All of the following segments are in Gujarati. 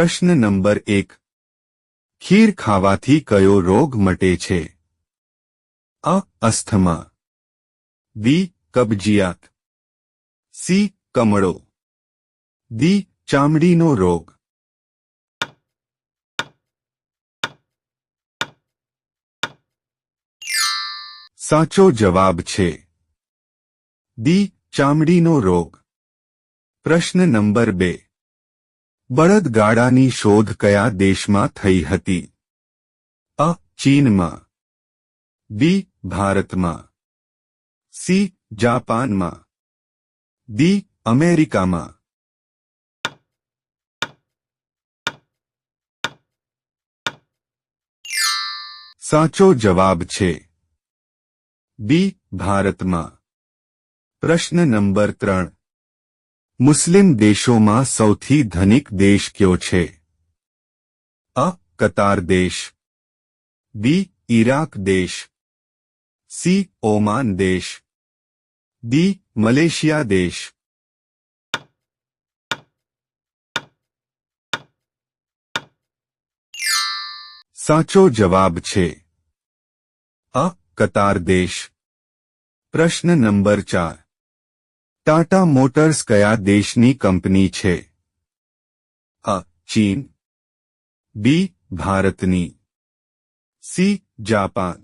પ્રશ્ન નંબર એક. ખીર ખાવાથી કયો રોગ મટે છે? અ. અસ્થમા. બી. કબજિયાત. સી. કમળો. દી ચામડીનો રોગ. સાચો જવાબ છે. દી ચામડીનો રોગ. પ્રશ્ન નંબર બે. બળદગાડાની શોધ કયા દેશમાં થઈ હતી? અ. ચીનમાં, બી. ભારતમાં, સી. જાપાનમાં દી અમેરિકામાં. સાચો જવાબ છે બી. ભારતમાં. પ્રશ્ન નંબર ત્રણ. મુસ્લિમ દેશોમાં સૌથી ધનિક દેશ કયો છે અ કતાર દેશ બી ઈરાક દેશ સી ઓમાન દેશ દી મલેશિયા દેશ સાચો જવાબ છે અ કતાર દેશ પ્રશ્ન નંબર ચાર ટાટા મોટર્સ કયા દેશની કંપની છે અ ચીન બી ભારતની સી જાપાન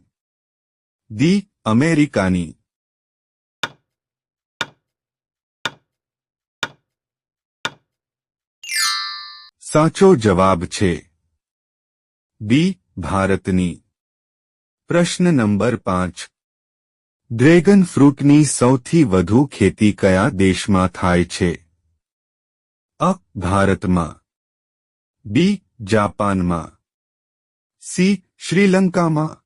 દી અમેરિકાની સાચો જવાબ છે બી ભારતની પ્રશ્ન નંબર પાંચ ડ્રેગન ફ્રૂટની સૌથી વધુ ખેતી કયા દેશમાં થાય છે? અ, ભારતમાં. બી, જાપાનમાં. સી, શ્રીલંકામાં.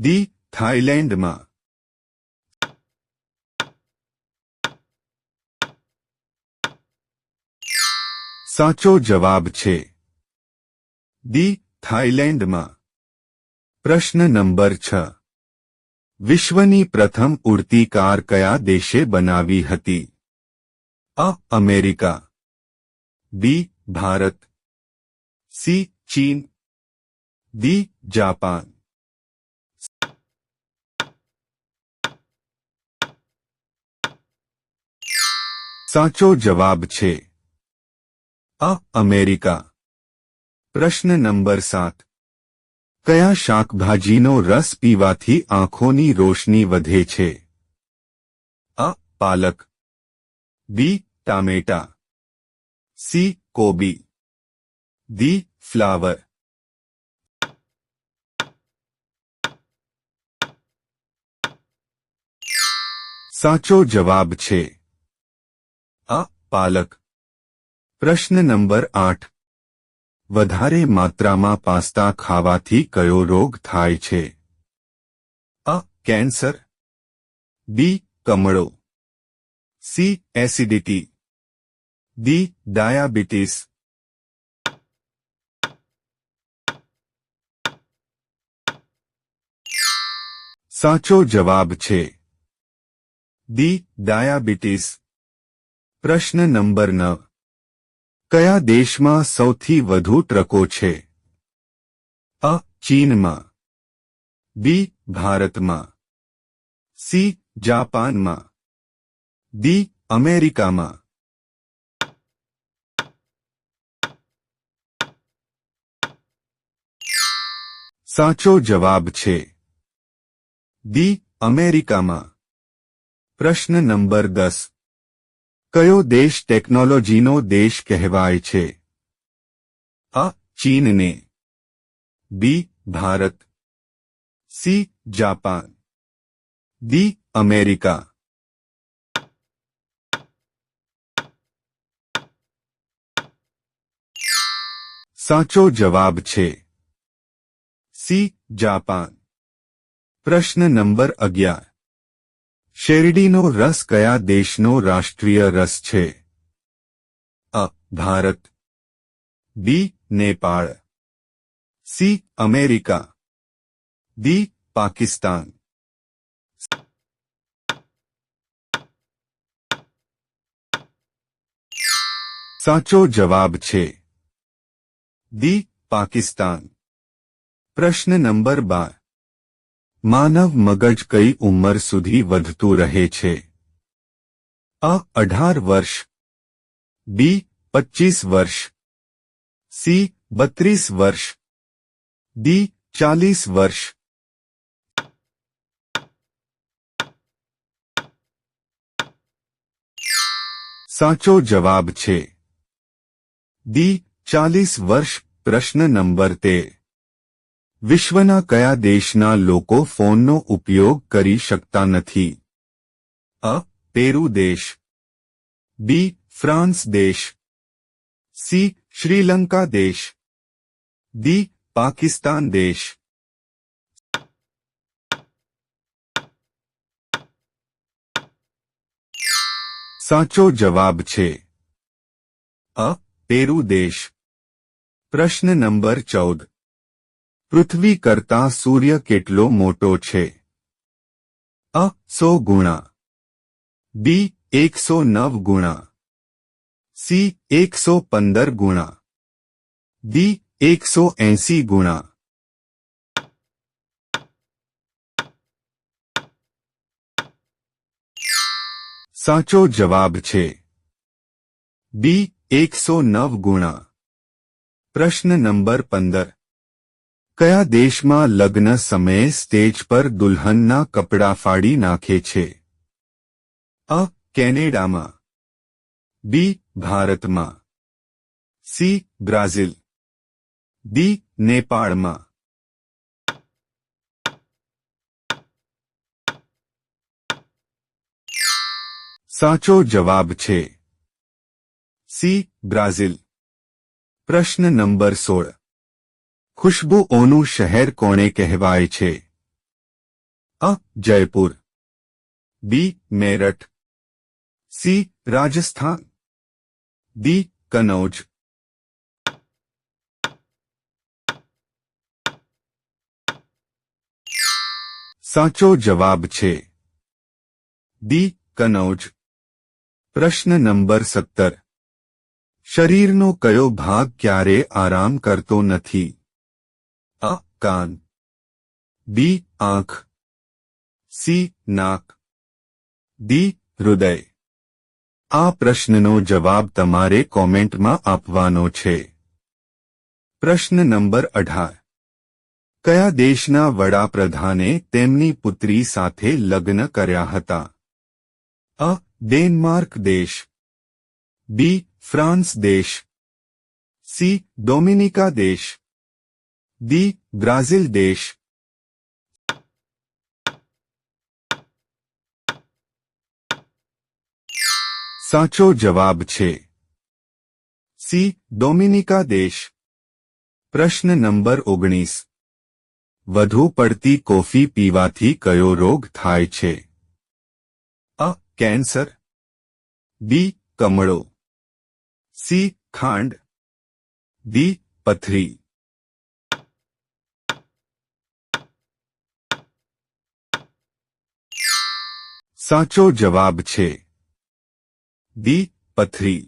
દી થાઇલેન્ડમાં. સાચો જવાબ છે. દી થાઇલેન્ડમાં. પ્રશ્ન નંબર છ. વિશ્વની પ્રથમ ઉડતી કાર કયા દેશે બનાવી હતી A America B Bharat C ચીન દી જાપાન સાચો જવાબ છે અ અમેરિકા પ્રશ્ન નંબર સાત કયા શાકભાજીનો રસ પીવાથી આંખોની રોશની વધે છે અ પાલક બી ટામેટા સી કોબી દી ફ્લાવર સાચો જવાબ છે અ પાલક પ્રશ્ન નંબર આઠ વધારે માત્રામાં પાસ્તા ખાવાથી કયો રોગ થાય છે? અ, cancer. B, કમળો. C, acidity. D, diabetes. સાચો જવાબ છે. દી ડાયાબિટીસ. પ્રશ્ન નંબર નવ. કયા દેશમાં સૌથી વધુ ટ્રકો છે? અ, ચીનમાં. બી, ભારતમાં. સી, જાપાનમાં. દી અમેરિકામાં. સાચો જવાબ છે. દી અમેરિકામાં. પ્રશ્ન નંબર દસ. કયો દેશ ટેકનોલોજીનો દેશ કહેવાય છે અ ચીનને B Bharat C Japan D America સાચો જવાબ છે સી જાપાન પ્રશ્ન નંબર અગિયાર શેરડીનો રસ કયા દેશનો રાષ્ટ્રીય રસ છે? અ. Bharat. B. Nepal. C. America. D Pakistan. સાચો જવાબ છે. દી પાકિસ્તાન. પ્રશ્ન નંબર બાર. માનવ મગજ કઈ ઉંમર સુધી વધતું રહે છે અ અઢાર વર્ષ બી પચીસ વર્ષ સી બત્રીસ વર્ષ ડી ચાલીસ વર્ષ સાચો જવાબ છે ડી ચાલીસ વર્ષ પ્રશ્ન નંબર તેર વિશ્વના કયા દેશના લોકો ફોનનો ઉપયોગ કરી શકતા નથી અ પેરુ દેશ બી ફ્રાન્સ દેશ સી શ્રીલંકા દેશ ડી પાકિસ્તાન દેશ સાચો જવાબ છે અ પેરુ દેશ પ્રશ્ન નંબર ચૌદ પૃથ્વી કરતાં સૂર્ય કેટલો મોટો છે? અ સો ગુણા. બી એકસો નવ ગુણા. સી એકસો પંદર ગુણા. ડી એકસો એંસી ગુણા. સાચો જવાબ છે. બી એકસો નવ ગુણા. પ્રશ્ન નંબર પંદર. કયા દેશમાં લગ્ન સમયે સ્ટેજ પર દુલ્હનના કપડાં ફાડી નાખે છે? અ. કેનેડામાં. બી. ભારતમાં. સી. બ્રાઝિલ. ડી. નેપાળમાં. સાચો જવાબ છે. સી. બ્રાઝિલ. પ્રશ્ન નંબર સોળ. ખુશ્બુઓનું શહેર કોણે કહેવાય છે A Jaipur B Meerut C Rajasthan D Kannauj સાચો જવાબ છે ડી કનૌજ પ્રશ્ન નંબર સત્તર શરીરનો કયો ભાગ ક્યારે આરામ કરતો નથી અ કાન. બી, આંખ. સી, નાક. દી હૃદય. આ પ્રશ્નનો જવાબ તમારે કોમેન્ટમાં આપવાનો છે. પ્રશ્ન નંબર અઢાર. કયા દેશના વડાપ્રધાને તેમની પુત્રી સાથે લગ્ન કર્યા હતા? અ, ડેનમાર્ક દેશ. બી, ફ્રાન્સ દેશ. સી, ડોમિનિકા દેશ. ડી બ્રાઝિલ દેશ સાચો જવાબ છે સી ડોમિનિકા દેશ પ્રશ્ન નંબર ઓગણીસ વધુ પડતી કોફી પીવાથી કયો રોગ થાય છે અ કેન્સર બી કમળો સી ખાંડ ડી પથરી સાચો જવાબ છે ડી પથરી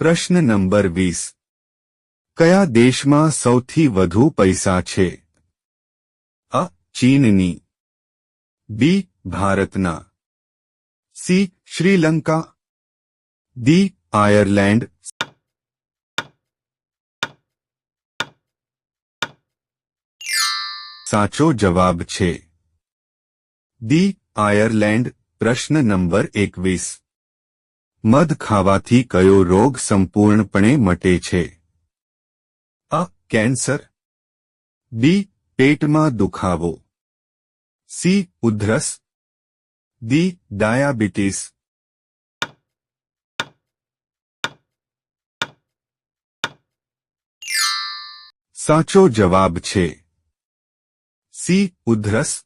પ્રશ્ન નંબર વીસ કયા દેશમાં સૌથી વધુ પૈસા છે અ ચીનની બી ભારતના સી શ્રીલંકા ડી આયર્લેન્ડ સાચો જવાબ છે ડી આયર્લેન્ડ, પ્રશ્ન નંબર એકવીસ. મધ ખાવાથી કયો રોગ સંપૂર્ણપણે મટે છે? અ, કેન્સર. બી, પેટમાં દુખાવો. સી, ઉધરસ. D, diabetes. સાચો જવાબ છે. સી, ઉધરસ.